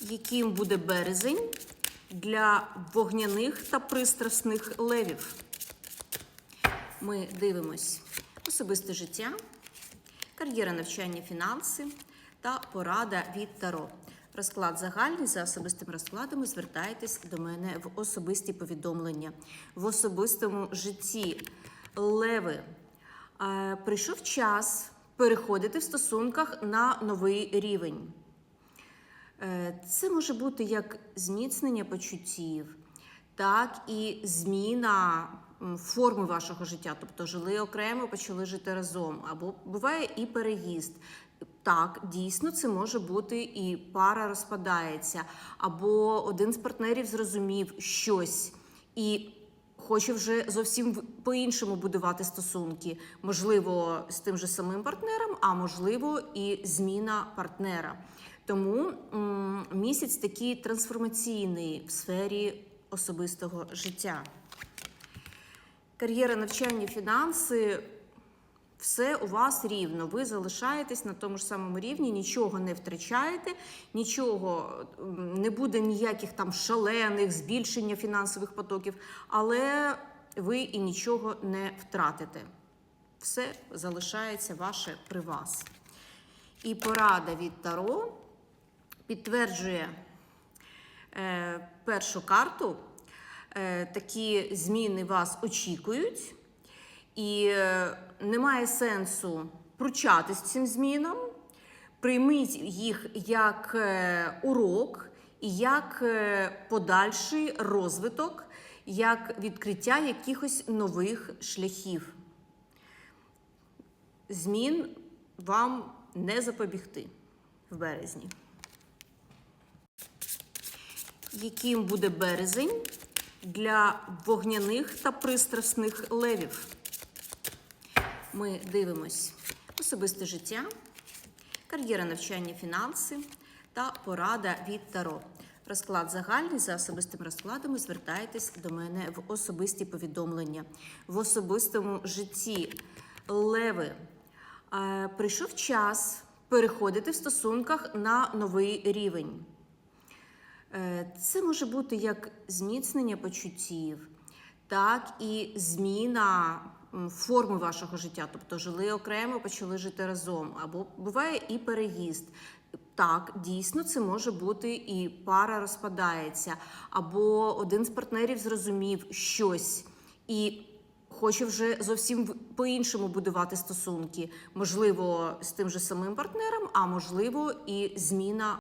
яким буде березень для вогняних та пристрасних левів. Ми дивимось особисте життя, кар'єра навчання, фінанси та порада від Таро. Розклад загальний за особистими розкладами. Звертайтесь до мене в особисті повідомлення. В особистому житті леви. е, Прийшов час переходити в стосунках на новий рівень. Е, Це може бути як зміцнення почуттів, так і зміна форми вашого життя. Тобто жили окремо, почали жити разом. Або буває і переїзд. Так, дійсно, це може бути і пара розпадається, або один з партнерів зрозумів щось і хоче вже зовсім по-іншому будувати стосунки. Можливо, з тим же самим партнером, а можливо, і зміна партнера. Тому місяць такий трансформаційний в сфері особистого життя. Кар'єра, навчання, фінанси. Все у вас рівно. Ви залишаєтесь на тому ж самому рівні, нічого не втрачаєте, нічого не буде ніяких там шалених збільшення фінансових потоків, але ви і нічого не втратите. Все залишається ваше при вас. І порада від Таро підтверджує е, першу карту. Е, такі зміни вас очікують, і е, немає сенсу пручатись цим змінам. Прийміть їх як е, урок і як е, подальший розвиток, як відкриття якихось нових шляхів. Змін вам не запобігти в березні. Яким буде березень для вогняних та пристрасних левів? Ми дивимось особисте життя, кар'єра навчання, фінанси та порада від Таро. Розклад загальний за особистими розкладами. Звертайтесь до мене в особисті повідомлення. В особистому житті леви. Е, Прийшов час переходити в стосунках на новий рівень. Е, Це може бути як зміцнення почуттів, так і зміна форми вашого життя. Тобто жили окремо, почали жити разом. Або буває і переїзд. Так, дійсно, це може бути і пара розпадається, або один з партнерів зрозумів щось і хоче вже зовсім по-іншому будувати стосунки. Можливо, з тим же самим партнером, а можливо, і зміна